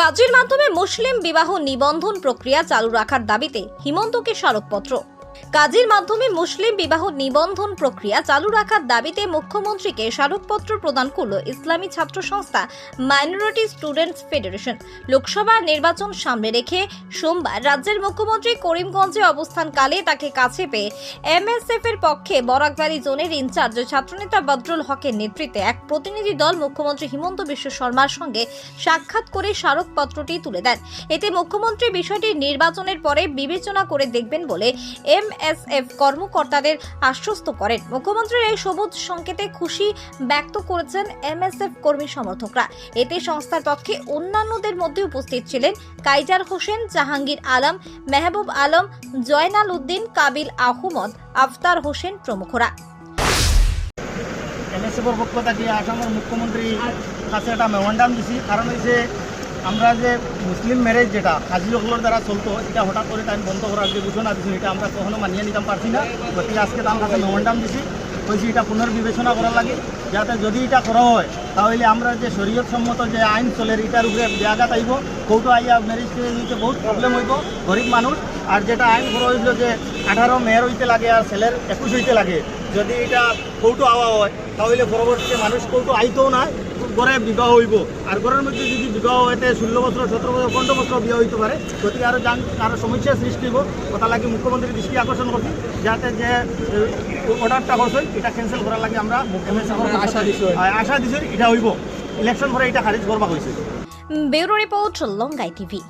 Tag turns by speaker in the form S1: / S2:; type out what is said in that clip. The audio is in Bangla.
S1: কাজের মাধ্যমে মুসলিম বিবাহ নিবন্ধন প্রক্রিয়া চালু রাখার দাবিতে হিমন্তকে স্মারকপত্র। কাজের মাধ্যমে মুসলিম বিবাহ নিবন্ধন প্রক্রিয়া চালু রাখার দাবিতে মুখ্যমন্ত্রীকে স্মারকপত্র প্রদান করল ইসলামী ছাত্র সংস্থা মাইনরিটি স্টুডেন্টস ফেডারেশন। লোকসভা নির্বাচন সামনে রেখে সোমবার রাজ্যের মুখ্যমন্ত্রী করিমগঞ্জে অবস্থানকালে তাকে কাছে পেয়ে এমএসএফ এর পক্ষে বরাকভ্যালি জোনের ইনচার্জ ছাত্রনেতা বদরুল হকের নেতৃত্বে এক প্রতিনিধি দল মুখ্যমন্ত্রী হিমন্ত বিশ্ব শর্মার সঙ্গে সাক্ষাৎ করে স্মারকপত্রটি তুলে দেন। এতে মুখ্যমন্ত্রী বিষয়টি নির্বাচনের পরে বিবেচনা করে দেখবেন বলে এমএসএফ কর্মকর্তাদের আশ্বস্ত করেন। মুখ্যমন্ত্রীর এই সবুজ সংকেতে খুশি ব্যক্ত করেছেন এমএসএফ কর্মী সমর্থকরা। এতে সংস্থার পক্ষে অন্যান্যদের মধ্যে উপস্থিত ছিলেন কাইজার হোসেন, জাহাঙ্গীর আলম, মেহবুব আলম, জয়নাল উদ্দিন, কাবিল আহমদ, আফতার হোসেন প্রমুখরা।
S2: এম এছ এফৰ পক্ষ থাকি আসামৰ মুখ্যমন্ত্রী কাছে এটা মেমোরান্ডাম দিছি। কারণ হয়েছে আমরা যে মুসলিম ম্যারেজ যেটা হাজিসকলের দ্বারা চলতো, এটা হঠাৎ করে টাইম বন্ধ করার যে ঘোষণা দিছি এটা আমরা কখনো মানিয়ে নিতাম পারছি না। গতিকে আজকে তার কাছে মেমোরান্ডাম দিছি। কইছি এটা পুনর্বিবেচনা করার লাগে, যাতে যদি এটা করা হয়, তাহলে আমরা যে শরীয়ত সম্মত যে আইন চলে, এটার উপরে ব্যাঘাত আইব। কৌটো আইয়া ম্যারেজ নিতে বহুত প্রবলেম হইব, গরিব মানুষ। আর যেটা আইন করা হয়েছিল যে, আঠারো মেয়ের হইতে লাগে আর ছেলের একুশ হইতে লাগে। যদি এটা কৌটো আওয়া হয়, তাহলে পরবর্তীতে মানুষ কৌটো আইতেও না। গড়ে বিবাহ হইব। আর ঘরের মধ্যে যদি বিবাহ হইতে ষোলো বছর সতেরো বছর পনেরো বছর বিয়ে হইতে পারে। গতিকে আরও যান আরও সমস্যার সৃষ্টি হইব। কথা লাগে মুখ্যমন্ত্রী দৃষ্টি আকর্ষণ করছি যাতে যে অর্ডারটা হয়েছে এটা ক্যান্সেল করার লাগে আমরা আশা দিছি। আশা দিছি এটা হইব। ইলেকশন পরে এটা খারিজ করবা হয়েছে
S1: ব্যুরো রিপোর্ট লঙ্গাই টিভি।